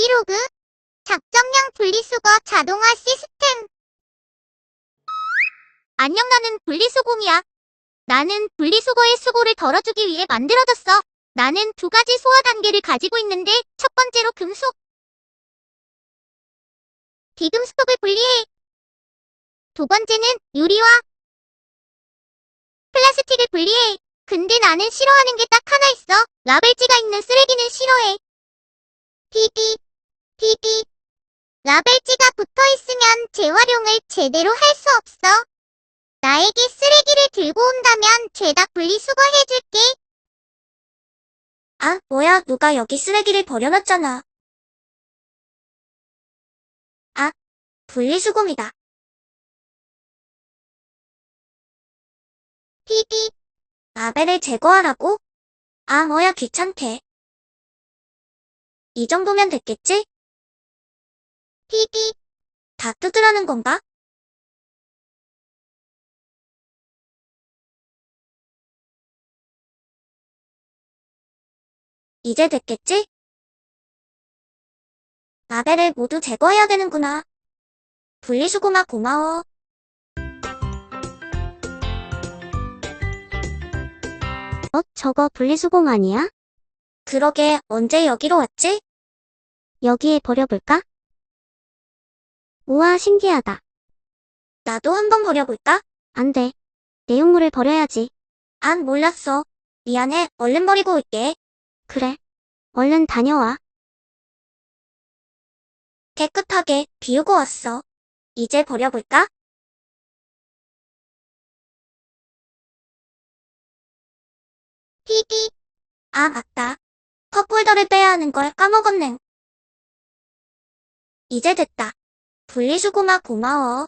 브이로그 작정량 분리수거 자동화 시스템 안녕 나는 분리수공이야. 나는 분리수거의 수고를 덜어주기 위해 만들어졌어. 나는 두 가지 소화 단계를 가지고 있는데 첫 번째로 금속. 비금속을 분리해. 두 번째는 유리와 플라스틱을 분리해. 근데 나는 싫어하는 게 딱 하나 있어. 라벨지가 있는 쓰레기는 싫어해. 피디, 피디. 라벨지가 붙어 있으면 재활용을 제대로 할 수 없어. 나에게 쓰레기를 들고 온다면 죄다 분리수거 해줄게. 아, 뭐야, 누가 여기 쓰레기를 버려놨잖아. 아, 분리수거이다. 피디, 라벨을 제거하라고? 아, 뭐야, 귀찮대. 이 정도면 됐겠지? 피디, 다 뜯으라는 건가? 이제 됐겠지? 라벨을 모두 제거해야 되는구나. 분리수거마 고마워. 어, 저거 분리수공 아니야? 그러게, 언제 여기로 왔지? 여기에 버려볼까? 우와, 신기하다. 나도 한번 버려볼까? 안 돼. 내용물을 버려야지. 안 몰랐어. 미안해, 얼른 버리고 올게. 그래. 얼른 다녀와. 깨끗하게 비우고 왔어. 이제 버려볼까? 피디, 아, 맞다. 컵홀더를 빼야 하는 걸 까먹었네. 이제 됐다. 분리수거마 고마워.